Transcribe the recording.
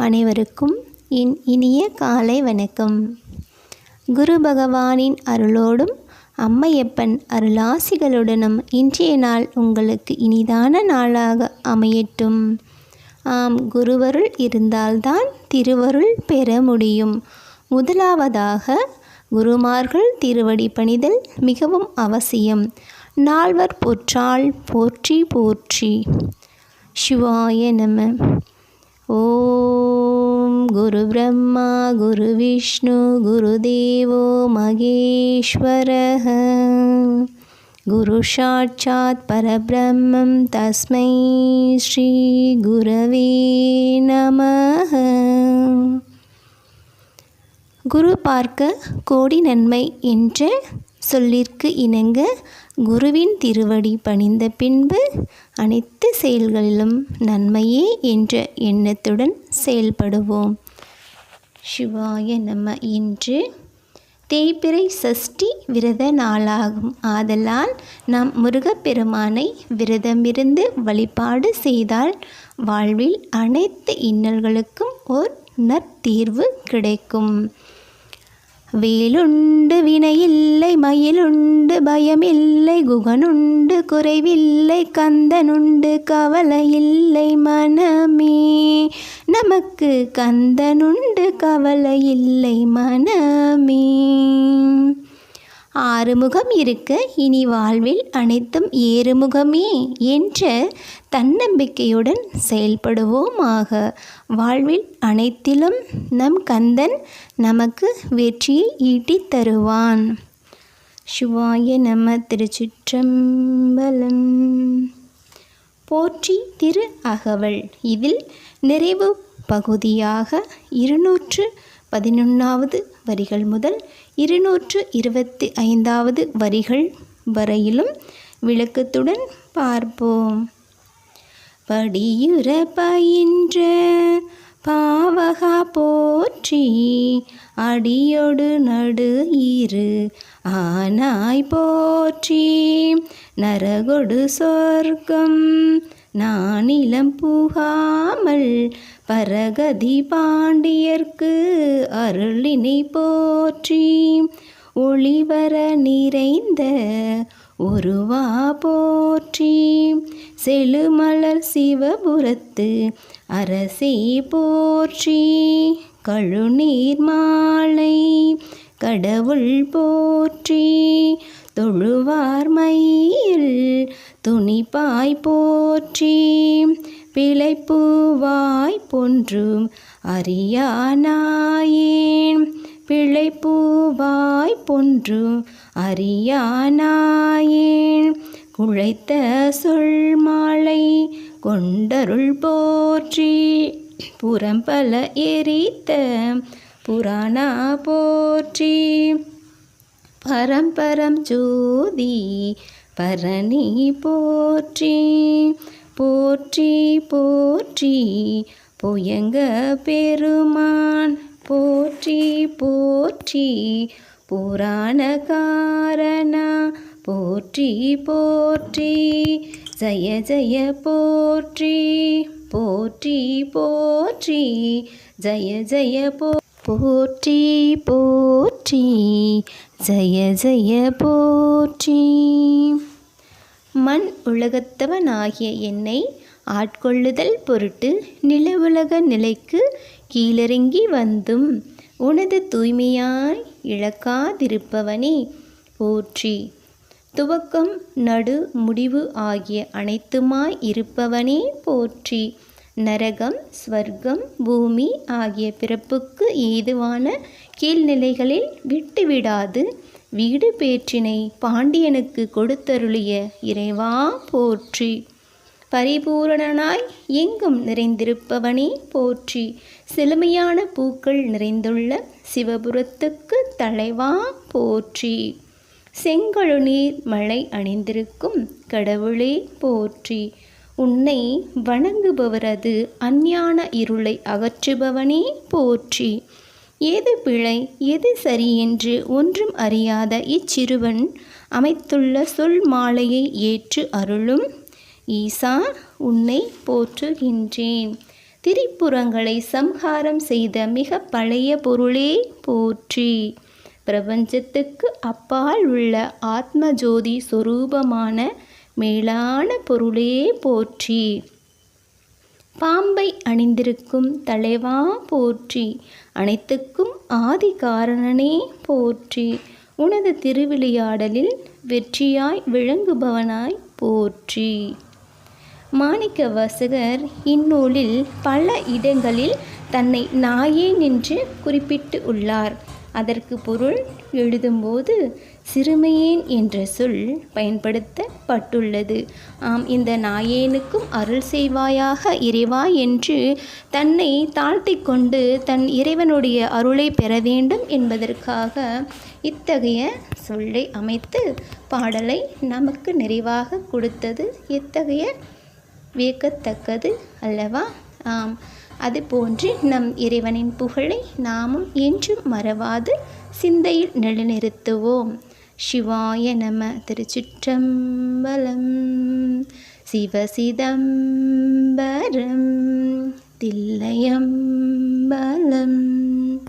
அனைவருக்கும் என் இனிய காலை வணக்கம். குரு பகவானின் அருளோடும் அம்மையப்பன் அருளாசிகளுடனும் இன்றைய நாள் உங்களுக்கு இனிதான நாளாக அமையட்டும். ஆம் குருவருள் இருந்தால்தான் திருவருள் பெற முடியும். முதலாவதாக குருமார்கள் திருவடி பணிதல் மிகவும் அவசியம். நால்வர் போற்றால் போற்றி போற்றி. சிவாய நம. ஓம் குரு பிரம்மா குரு விஷ்ணு குருதேவோ மகேஸ்வர. குரு சாட்சாத் பரபிரம்மம் தஸ்மை ஸ்ரீ குரவே நமः குரு பார்க்க கோடி நன்மை என்ற சொல்லிற்கு இணங்க குருவின் திருவடி பணிந்த பின்பு அனைத்து செயல்களிலும் நன்மையே என்ற எண்ணத்துடன் செயல்படுவோம். சிவாய நம்ம இன்று தேய்பிறை சஷ்டி விரத நாளாகும். ஆதலால் நாம் முருகப்பெருமானை விரதமிருந்து வழிபாடு செய்தால் வாழ்வில் அனைத்து இன்னல்களுக்கும் ஓர் நற்தீர்வு கிடைக்கும். வேலுண்டு வினையில்லை மயிலுண்டு பயமில்லை குகனுண்டு குறைவில்லை கந்தனுண்டு கவலையில்லை மனமே. நமக்கு கந்தனுண்டு கவலையில்லை மனமே. ஆறுமுகம் இருக்க இனி வாழ்வில் அனைத்தும் ஏறுமுகமே என்ற தன்னம்பிக்கையுடன் செயல்படுவோமாக. வாழ்வில் அனைத்திலும் நம் கந்தன் நமக்கு வெற்றியை ஈட்டித் தருவான். சிவாய நம திருச்சிற்றம்பலம். போற்றி திரு அகவல். இதில் நிறைவு பகுதியாக இருநூற்று பதினொன்றாவது வரிகள் முதல் இருநூற்று இருபத்தி ஐந்தாவது வரிகள் வரையிலும் விளக்கத்துடன் பார்ப்போம். படியுற பயின்ற பாவகா போற்றி அடியொடு நடு இரு ஆனாய் போற்றி. நரகொடு சொர்க்கம் நானிலம் புகாமல் பரகதி பாண்டியர்க்கு அருளினை போற்றி. ஒளிவர நிறைந்த ஒருவா போற்றி. செழுமலர் சிவபுரத்து அரசே போற்றி. கழுநீர் மாலை கடவுள் போற்றி. தொழுவார் மயில் துணிப்பாய் போற்றி. பிழைப்பூவாய் பொன்றும் அறியானாயேன். பிழைப்பூவாய் பொன்றும் அறியானாயேன். குழைத்த சொல் மாலை கொண்டருள் போற்றி. புறம்பல எரித்த புராணா போற்றி. பரம்பரம் ஜோதி பரணி போற்றி. போற்றி போற்றி புயங்க பெருமான். போற்றி போற்றி புராண காரணா போற்றி போற்றி ஜய ஜய போற்றி. போற்றி போற்றி ஜய ஜய போ போற்றி போற்றி ஜய ஜய போற்றி. மண் உலகத்தவனாகிய என்னை ஆட்கொள்ளுதல் பொருட்டு நில உலக நிலைக்கு கீழிறங்கி வந்தும் உனது தூய்மையாய் இழக்காதிருப்பவனே. போற்றி. துவக்கம் நடு முடிவு ஆகிய அனைத்துமாய் இருப்பவனே போற்றி. நரகம் ஸ்வர்க்கம் பூமி ஆகிய பிறப்புக்கு ஏதுவான கீழ்நிலைகளில் விட்டுவிடாது. வீடு பேற்றினை பாண்டியனுக்கு கொடுத்தருளிய இறைவா போற்றி. பரிபூரணனாய் எங்கும் நிறைந்திருப்பவனே போற்றி. செழுமையான பூக்கள் நிறைந்துள்ள சிவபுரத்துக்கு தலைவா போற்றி. செங்கழுநீர் மழை அணிந்திருக்கும் கடவுளே போற்றி. உன்னை வணங்குபவரது அஞ்ஞான இருளை அகற்றுபவனே போற்றி. எது பிழை எது சரி என்று ஒன்றும் அறியாத இச்சிறுவன் அமைத்துள்ள சொல் மாலையை ஏற்று அருளும். ஈசா உன்னை போற்றுகின்றேன். திரிப்புறங்களை சம்ஹாரம் செய்த மிக பழைய பொருளே போற்றி. பிரபஞ்சத்துக்கு அப்பால் உள்ள ஆத்ம ஜோதி சொரூபமான மேலான பொருளே போற்றி. பாம்பை அணிந்திருக்கும் தலைவா போற்றி. அனைத்துக்கும் ஆதி காரணனே போற்றி. உனது திருவிளையாடலில் வெற்றியாய் விளங்குபவனாய் போற்றி. மாணிக்க வாசகர் இந்நூலில் பல இடங்களில் தன்னை நாயே நின்று குறிப்பிட்டு உள்ளார். அதற்கு பொருள் எழுதும்போது சிறுமையேன் என்ற சொல் பயன்படுத்தப்பட்டுள்ளது. ஆம் இந்த நாயேனுக்கும் அருள் செய்வாயாக இறைவா என்று தன்னை தாழ்த்தி கொண்டு தன் இறைவனுடைய அருளை பெற வேண்டும் என்பதற்காக இத்தகைய சொல்லை அமைத்து பாடலை நமக்கு நிறைவாக கொடுத்தது. எத்தகைய வியக்கத்தக்கது அல்லவா? ஆம். அதுபோன்று நம் இறைவனின் புகழை நாமும் என்றும் மறவாது சிந்தையில் நிலைநிறுத்துவோம். சிவாய நம திருச்சிற்றம்பலம் சிவசிதம்பரம் தில்லையம்பலம்.